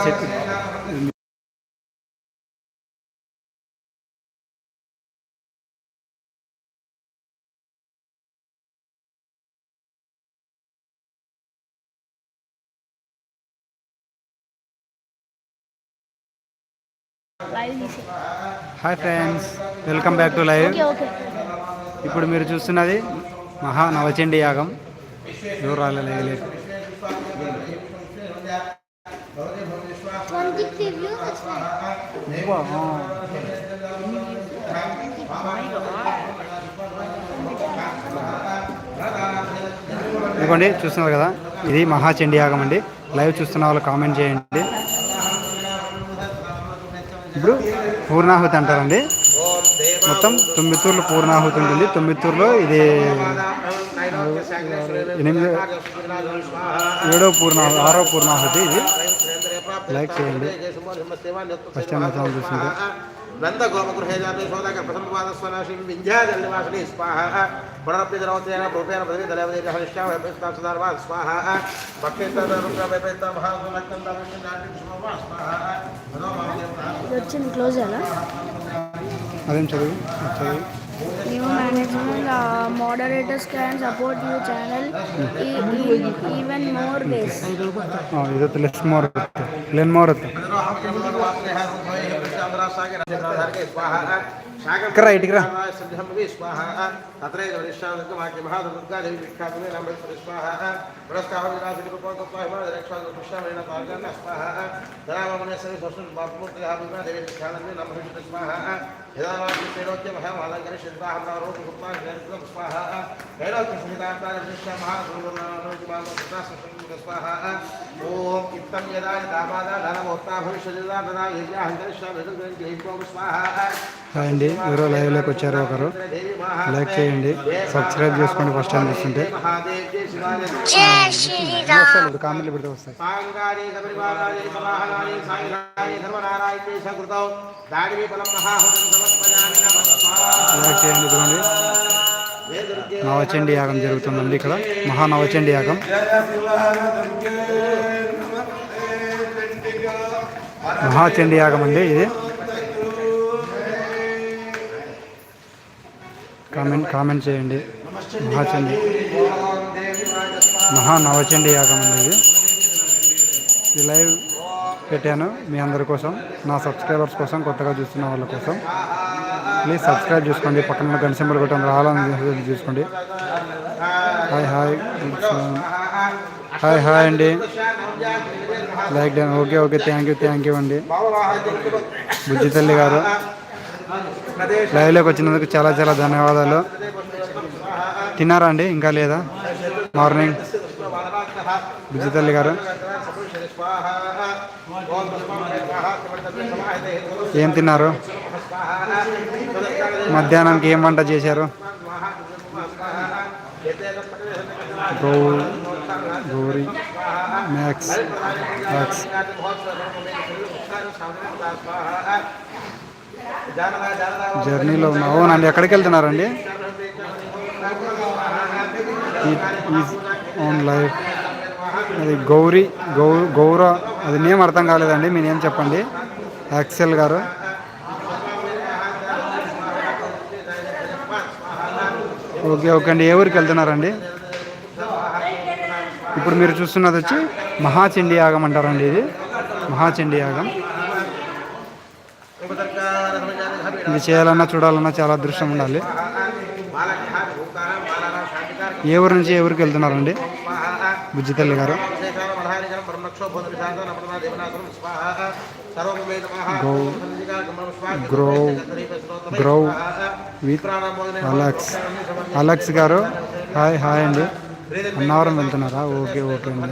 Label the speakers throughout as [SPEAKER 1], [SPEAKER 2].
[SPEAKER 1] తీసి
[SPEAKER 2] hi friends welcome back to live ఇప్పుడు మీరు చూస్తున్నది మహా నవచండి యాగం. దూరాల లేగలేదు ఇదిగోండి చూస్తున్నారు కదా? ఇది మహాచండి యాగం అండి. లైవ్ చూస్తున్న వాళ్ళు కామెంట్ చేయండి. ఇప్పుడు పూర్ణాహుతి అంటారండి. మొత్తం తొమ్మిది తూర్లు పూర్ణాహుతి ఉంటుంది. తొమ్మిది తూర్లో ఇది ఎనిమిది ఏడో పూర్ణాహుతి ఆరో పూర్ణాహుతి ఇది. లైక్ చేయండి. ఫస్ట్ టైం అయితే చూస్తుంటే
[SPEAKER 3] నంద గోపగృహే జాతే సోదాక ప్రథమ పాద స్వనాశిం వింధ్యాచల నివాసిని స్వాహ పునరప్య ద్రవతేన రూపేణ పదవి దళవదే హరిష్టావ పేస్తా సుధార్వా స్వాహ భక్తేత రూప పేత మహాగుణకం దావిష్ణ నాటి స్వాహ స్వాహ
[SPEAKER 1] ఇది వచ్చింది క్లోజ్ అలా
[SPEAKER 2] అదేం చదువు? చదువు.
[SPEAKER 1] Management uh, moderators can support your channel e- e- even more ways.
[SPEAKER 2] ఆ, ಇದತ್ತು ಲೆಸ್ ಮೋರ್ ಲೆನ್ ಮೋರ್ यदावाक्यैलोक्यमहमालङ्करिषद्वाहमारोपगुप्ताङ्गेरुक्तं स्वाहा कैलोक्यं संहितान्तारशिष्टमहागुरुनामोचिमागुप्तासंसंयुक्त
[SPEAKER 3] स्वाहा ॐ इत्थं यदा दामादा धनमोक्ता भविष्यदिदा तदा यज्ञाहङ्करिष्यामिदुर्गैकोम
[SPEAKER 2] स्वाहा అండి ఎవరో లైవ్లోకి వచ్చారు ఒకరు లైక్ చేయండి సబ్స్క్రైబ్ చేసుకోండి ఫస్ట్ అనిపిస్తుంటే చూస్తుంటే వస్తాయి కామెంట్లు పెడితే వస్తాయి
[SPEAKER 3] సాంగాని కపిలివారాని సమాహనాని సాయినాని ధర్మనారాయణే సకృతౌ దాడివి ఫలం మహాహుతం సమర్పయామి నమః
[SPEAKER 2] లైక్ చేయండి ఇదిగోండి నవచండి యాగం జరుగుతుందండి ఇక్కడ. మహానవచండి యాగం. మహాచండి యాగం అండి ఇది. కామెంట్ కామెంట్ చేయండి. మహాచండి. మహానవచండి యాగం అనేది. ఈ లైవ్ పెట్టాను మీ అందరి కోసం నా సబ్స్క్రైబర్స్ కోసం కొత్తగా చూస్తున్న వాళ్ళ కోసం. ప్లీజ్ సబ్స్క్రైబ్ చేసుకోండి పక్కన ఉన్న గంట సింబల్ రావాలని చూసుకోండి. హాయ్ హాయ్ హాయ్ హాయ్ అండి. Like done okay okay thank you thank you అండి. బుజ్జి తల్లి గారు. లైవ్లోకి వచ్చినందుకు చాలా చాలా ధన్యవాదాలు. తిన్నారా అండి? ఇంకా లేదా? మార్నింగ్. విజయతల్లి తల్లి గారు. ఏం తిన్నారు? మధ్యాహ్నానికి ఏం వంట చేశారు? గౌ గౌరీ మ్యాక్స్ మ్యాక్స్. జర్నీలో ఉన్నా. అవునండి ఎక్కడికి వెళ్తున్నారండి? ఈజ్ ఆన్ లైఫ్ అది గౌరీ గౌ గౌర అది నేమ్ అర్థం కాలేదండి మీ నేమ్ చెప్పండి. యాక్సెల్ గారు. ఓకే ఓకే అండి. ఏ ఊరికి వెళ్తున్నారండి? ఇప్పుడు మీరు చూస్తున్నది వచ్చి మహాచండీ యాగం అంటారండి ఇది. మహాచండీ యాగం. ఇది చేయాలన్నా చూడాలన్నా చాలా అదృష్టం ఉండాలి. ఏ ఊరు నుంచి ఏ ఊరికి వెళ్తున్నారండి? బుజ్జి తల్లి గారు. Grow grow with Alex. Alex గారు. హాయ్ హాయ్ అండి. అన్నవరం వెళ్తున్నారా? ఓకే ఓకే అండి.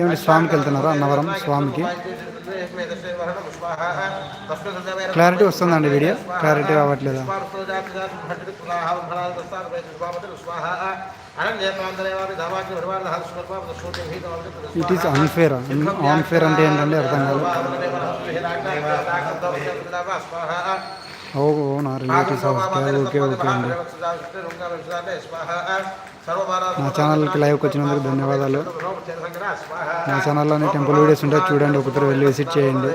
[SPEAKER 2] ఏమండి స్వామికి వెళ్తున్నారా? అన్నవరం స్వామికి. క్లారిటీ వస్తుందండి వీడియో. క్లారిటీ రావట్లేదా? ఇట్ ఈస్ అన్ఫేర్ అన్ఫేర్ అంటే ఏంటంటే అర్థం కాదు. ఓ నా రిలేటివ్స్ హౌస్ ఓకే ఓకే అండి. నా ఛానల్కి లైవ్కి వచ్చినందుకు ధన్యవాదాలు. నా ఛానల్లోని టెంపుల్ వీడియోస్ ఉంటాయి చూడండి ఒకసారి వెళ్ళి విజిట్ చేయండి.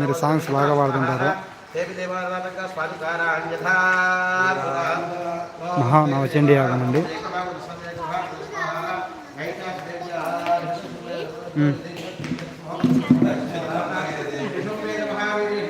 [SPEAKER 2] మీరు సాంగ్స్ బాగా పాడుతుంటారు. మహానవచండి యాగం అండి.